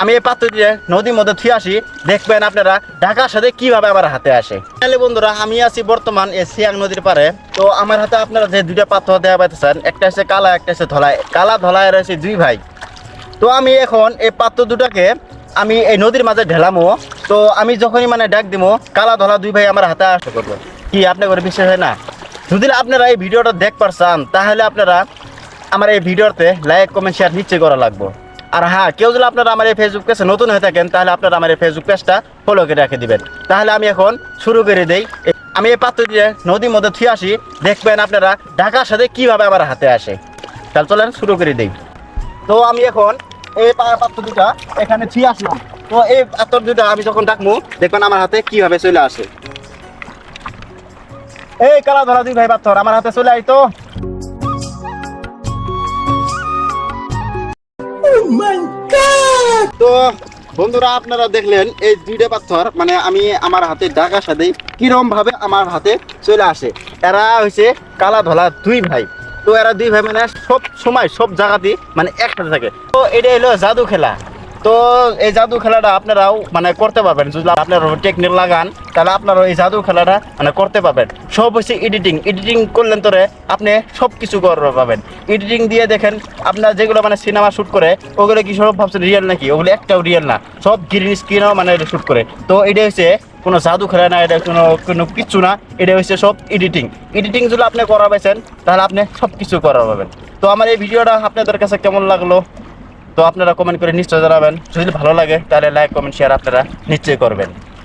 আমি এই পাত্র দিয়ে নদীর মধ্যে থুয়ে আসি। দেখবেন আপনারা ঢাকার সাথে কীভাবে আমার হাতে আসে। তাহলে বন্ধুরা, আমি আছি বর্তমান এই সিয়াং নদীর পারে তো আমার হাতে আপনারা যে দুইটা পাত্র দেওয়া পাইতেছেন, একটা হচ্ছে কালা, একটা হচ্ছে ধলাই। কালা, ধলাই রয়েছে দুই ভাই। তো আমি এখন এই পাত্র দুটাকে আমি এই নদীর মাঝে ঢেলামো। তো আমি যখনই মানে ডাক দিমো, কালা ধলা দুই ভাই আমার হাতে আসতে করব কি আপনি করে বিশ্বাস হয় না? যদি আপনারা এই ভিডিওটা দেখ পারছেন তাহলে আপনারা আমার এই ভিডিওতে লাইক কমেন্ট শেয়ার নিশ্চয়ই করা লাগবে। আর হ্যাঁ কেউ যদি আপনারা আমার এই ফেসবুক পেজে নতুন হয়ে থাকেন, তাহলে আপনারা আমার এই ফেসবুক পেজটা ফলো করে রেখে দিবেন। তাহলে আমি এখন শুরু করে দেই। আমি এই পাত্র দিয়ে নদীর মধ্যে থুয়ে আসি। দেখবেন আপনারা ঢাকার সাথে কীভাবে আমার হাতে আসে। তাহলে চলেন শুরু করে দেই। তো আমি এখন এই পাত্র দুটা এখানে থুয়ে আসলাম। তো এই পাত্র দুটা আমি যখন ডাকবো, দেখবেন আমার হাতে কীভাবে চলে আসে। এই কালা ধরা দুই ভাই পাথর আমার হাতে চলে আই তো বন্ধুরা, আপনারা দেখলেন এই দুইটা পাথর মানে আমি আমার হাতে ডাকার সাথে কিরম ভাবে আমার হাতে চলে আসে। এরা হয়েছে কালা ধলা দুই ভাই। তো এরা দুই ভাই মানে সব সময়, সব জায়গাতেই মানে একসাথে থাকে। তো এটা হলো জাদু খেলা। তো এই জাদু খেলাটা আপনারাও মানে করতে পারবেন। যদি আপনারা টেকনিক লাগান, তাহলে আপনারাও এই জাদু খেলাটা মানে করতে পারবেন। সব হচ্ছে এডিটিং এডিটিং করলেন তোরে আপনি সব কিছু করতে পারবেন। এডিটিং দিয়ে দেখেন, আপনার যেগুলো মানে সিনেমা শুট করে, ওগুলো কি সব ভাবছেন রিয়েল নাকি? ওগুলো একটাও রিয়েল না। সব গ্রিন স্ক্রিনও মানে শুট করে। তো এটা হচ্ছে কোনো জাদু খেলা না, এটা কোনো কোনো কিচ্ছু না। এটা হচ্ছে সব এডিটিং এডিটিং যদি আপনি করা পাইছেন তাহলে আপনি সব কিছু করা পাবেন তো আমার এই ভিডিওটা আপনাদের কাছে কেমন লাগল? তো আপনারা কমেন্ট করে নিশ্চয় জানাবেন। যদি ভালো লাগে, তাহলে লাইক কমেন্ট শেয়ার আপনারা নিশ্চয়ই করবেন।